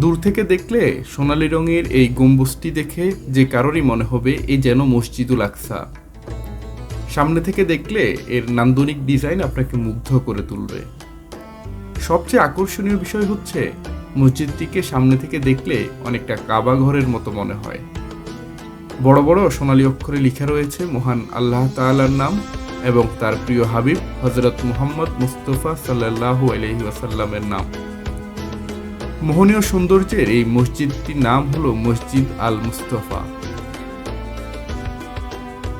দূর থেকে দেখলে সোনালী রঙের এই গম্বুজটি দেখে যে কারোরই মনে হবে এই যেন মসজিদুল আকসা। সামনে থেকে দেখলে এর নান্দনিক ডিজাইন আপনাকে মুগ্ধ করে তুলবে। সবচেয়ে আকর্ষণীয় বিষয় হচ্ছে মসজিদটিকে সামনে থেকে দেখলে অনেকটা কাবা ঘরের মতো মনে হয়। বড় বড় সোনালী অক্ষরে লেখা রয়েছে, মহান আল্লাহ তাআলার নাম এবং তার প্রিয় হাবিব হজরত মুহাম্মদ মুস্তফা সাল্লাল্লাহু আলাইহি ওয়াসাল্লামের নাম। মোহনীয় সৌন্দর্যের এই মসজিদটির নাম হলো মসজিদ আল মুস্তফা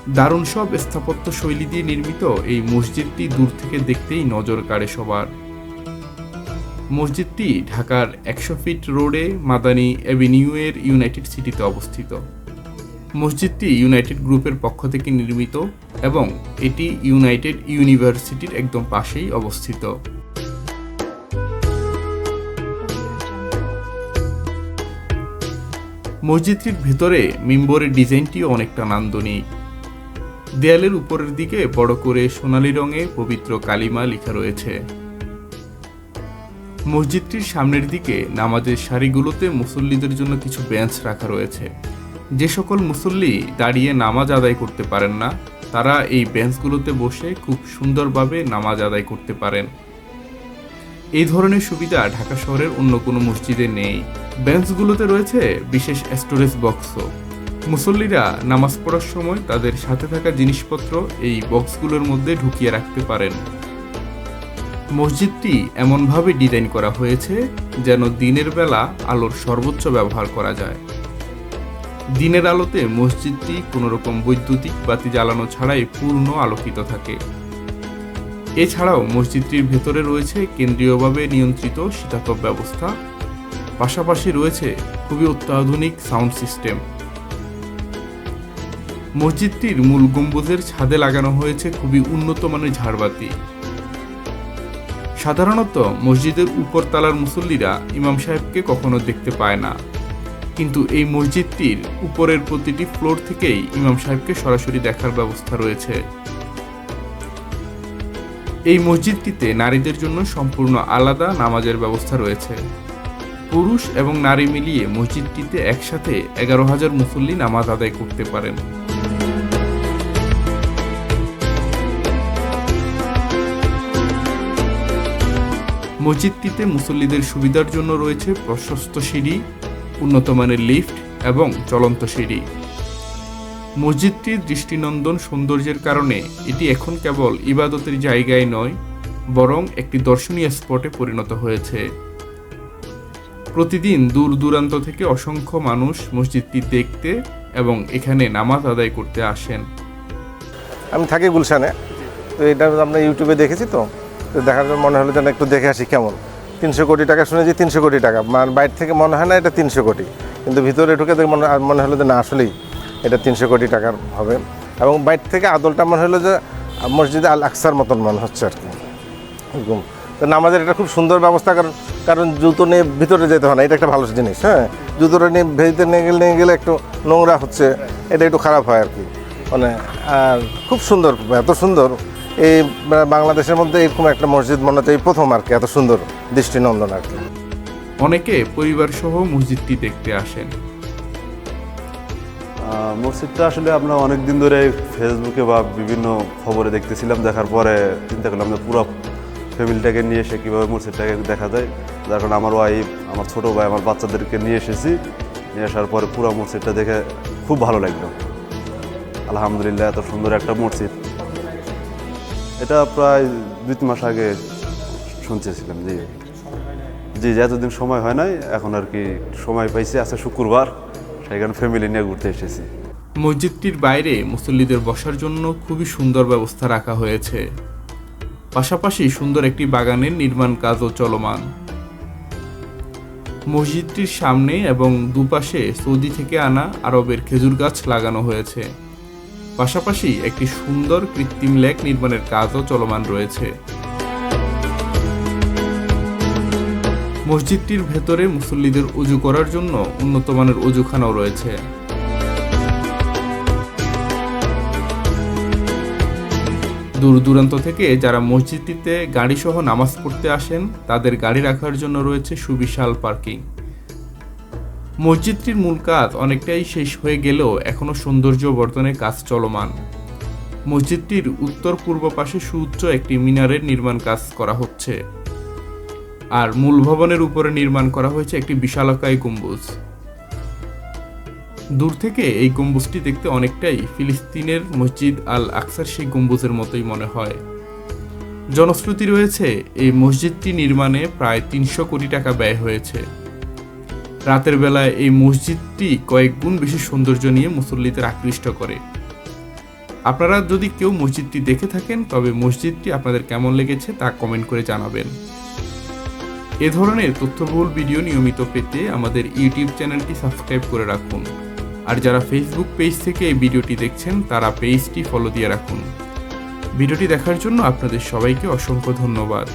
দারুণ সব স্থাপত্য শৈলী দিয়ে নির্মিত এই মসজিদটি দূর থেকে দেখতেই নজর কাড়ে সবার। মসজিদটি ঢাকার একশো ফিট রোডে মাদানী অ্যাভিনিউ এর ইউনাইটেড সিটিতে অবস্থিত। মসজিদটি ইউনাইটেড গ্রুপের পক্ষ থেকে নির্মিত এবং এটি ইউনাইটেড ইউনিভার্সিটির একদম পাশেই অবস্থিত। মসজিদটির ভেতরে মিম্বরের ডিজাইনটিও অনেকটা নান্দনিক। দেয়ালের উপরের দিকে বড় করে সোনালী রঙে পবিত্র কালিমা লেখা রয়েছে। মসজিদটির সামনের দিকে নামাজের সারিগুলোতে মুসল্লিদের জন্য কিছু বেঞ্চ রাখা রয়েছে। যে সকল মুসল্লি দাঁড়িয়ে নামাজ আদায় করতে পারেন না, তারা এই বেঞ্চগুলোতে বসে খুব সুন্দরভাবে নামাজ আদায় করতে পারেন। এই ধরনের সুবিধা ঢাকা শহরের অন্য কোনো মসজিদে নেই। বেঞ্চগুলোতে রয়েছে বিশেষ স্টোরেজ বক্সও। মুসল্লিরা নামাজ পড়ার সময় তাদের সাথে থাকা জিনিসপত্র এই বক্সগুলোর মধ্যে ঢুকিয়ে রাখতে পারেন। মসজিদটি এমনভাবে ডিজাইন করা হয়েছে যেন দিনের বেলা আলোর সর্বোচ্চ ব্যবহার করা যায়। দিনের আলোতে মসজিদটি কোনো রকম বৈদ্যুতিক বাতি জ্বালানো ছাড়াই পূর্ণ আলোকিত থাকে। এছাড়াও মসজিদটির ভেতরে রয়েছে কেন্দ্রীয়ভাবে নিয়ন্ত্রিত শীতাতপ ব্যবস্থা। পাশাপাশি রয়েছে খুবই অত্যাধুনিক সাউন্ড সিস্টেম। মসজিদটির মূল গম্বুজের ছাদে লাগানো হয়েছে খুবই উন্নত মানের ঝাড়বাতি। সাধারণত মসজিদের উপরতলার মুসল্লিরা ইমাম সাহেবকে কখনো দেখতে পায় না। কিন্তু এই মসজিদটির উপরের প্রতিটি ফ্লোর থেকেই ইমাম সাহেবকে সরাসরি দেখার ব্যবস্থা রয়েছে। এই মসজিদটিতে নারীদের জন্য সম্পূর্ণ আলাদা নামাজের ব্যবস্থা রয়েছে। পুরুষ এবং নারী মিলিয়ে মসজিদটিতে একসাথে এগারো হাজার মুসল্লি নামাজ আদায় করতে পারেন। মসজিদটিতে মুসল্লিদের সুবিধার জন্য রয়েছে প্রশস্ত সিঁড়ি উন্নত মানের লিফট এবং চলন্ত সিঁড়ি। মসজিদটির দৃষ্টিনন্দন সৌন্দর্যের কারণে এটি এখন কেবল ইবাদতের জায়গায় নয়, বরং একটি দর্শনীয় স্পটে পরিণত হয়েছে। প্রতিদিন দূর দূরান্ত থেকে অসংখ্য মানুষ মসজিদটি দেখতে এবং এখানে নামাজ আদায় করতে আসেন। আমি থাকি গুলশানে। তো এটা আমরা ইউটিউবে দেখেছি তো। তো দেখার মনে হলো যেন একটু দেখে আসি কেমন। তিনশো কোটি টাকা, শুনেছি তিনশো কোটি টাকা। মানে বাইরে থেকে মনে হয় না এটা তিনশো কোটি। কিন্তু ভিতরে ঢুকে দেখে মনে মনে হলো যে না, আসলেই এটা তিনশো কোটি টাকার হবে। এবং বাইরে থেকে আদলটা মনে হলো যে মসজিদে আল আকসার মতন মনে হচ্ছে আর কি। এরকম। তো নামাজের এটা খুব সুন্দর ব্যবস্থা, কারণ কারণ জুতো নিয়ে ভিতরে যেতে হয় না, এটা একটা ভালো জিনিস হ্যাঁ? জুতোটা নিয়ে ভিতরে নিয়ে গেলে নিয়ে গেলে একটু নোংরা হচ্ছে, এটা একটু খারাপ হয় আর কি। মানে আর খুব সুন্দর, এত সুন্দর এই বাংলাদেশের মধ্যে এরকম একটা মসজিদ মনে হচ্ছে এই প্রথম আর কি এত সুন্দর দৃষ্টিনন্দন আর কি। অনেকে পরিবার সহ মসজিদটি দেখতে আসেন। আহ, মসজিদটা আসলে আমরা অনেক দিন ধরে ফেসবুকে বা বিভিন্ন খবরে দেখতেছিলাম দেখার পরে চিন্তা করলাম যে পুরো ফ্যামিলিটাকে নিয়ে এসে কীভাবে মসজিদটাকে দেখা যায়। যার কারণে আমার ওয়াইফ আমার ছোটো ভাই আমার বাচ্চাদেরকে নিয়ে এসেছি। নিয়ে আসার পরে পুরো মসজিদটা দেখে খুব ভালো লাগল। আলহামদুলিল্লাহ এত সুন্দর একটা মসজিদ। এটা প্রায় দুই, তিন মাস আগে শুনতেছিলাম, জি। জি, এতদিন সময় হয় নাই, এখন আর কি সময় পাইছি আছে শুক্রবার, সেখানে ফ্যামিলি নিয়ে ঘুরতে এসেছি। মসজিদটির বাইরে মুসল্লিদের বসার জন্য খুবই সুন্দর ব্যবস্থা রাখা হয়েছে। পাশাপাশি সুন্দর একটি বাগানের নির্মাণ কাজও চলমান। মসজিদটির সামনে এবং দুপাশে সৌদি থেকে আনা আরবের খেজুর গাছ লাগানো হয়েছে। পাশাপাশি একটি সুন্দর কৃত্রিম লেক নির্মাণের কাজও চলমান রয়েছে। মসজিদটির ভেতরে মুসল্লিদের উজু করার জন্য উন্নত মানের অজুখানাও রয়েছে। দূর দূরান্ত থেকে যারা মসজিদটিতে গাড়িসহ নামাজ পড়তে আসেন, তাদের গাড়ি রাখার জন্য রয়েছে সুবিশাল পার্কিং। মসজিদটির মূল কাজ অনেকটাই শেষ হয়ে গেলেও এখনও সৌন্দর্য বর্ধনের কাজ চলমান। মসজিদটির উত্তর পূর্ব পাশে সুউচ্চ একটি মিনারের নির্মাণ কাজ করা হচ্ছে। আর মূল ভবনের উপরে নির্মাণ করা হয়েছে একটি বিশালকায় গম্বুজ। দূর থেকে এই গম্বুজটি দেখতে অনেকটাই ফিলিস্তিনের মসজিদ আল আকসার সেই গম্বুজের মতোই মনে হয়। জনশ্রুতি রয়েছে, এই মসজিদটি নির্মাণে প্রায় তিনশো কোটি টাকা ব্যয় হয়েছে। রাতের বেলায় এই মসজিদটি কয়েক গুণ বেশি সৌন্দর্য নিয়ে মুসল্লিদের আকৃষ্ট করে। আপনারা যদি কেউ মসজিদটি দেখে থাকেন, তবে মসজিদটি আপনাদের কেমন লেগেছে তা কমেন্ট করে জানাবেন। এ ধরনের তথ্যবহুল ভিডিও নিয়মিত পেতে আমাদের ইউটিউব চ্যানেলটি সাবস্ক্রাইব করে রাখুন। আর যারা ফেসবুক পেজ থেকে এই ভিডিওটি দেখছেন, তারা পেজটি ফলো দিয়ে রাখুন। ভিডিওটি দেখার জন্য আপনাদের সবাইকে অসংখ্য ধন্যবাদ।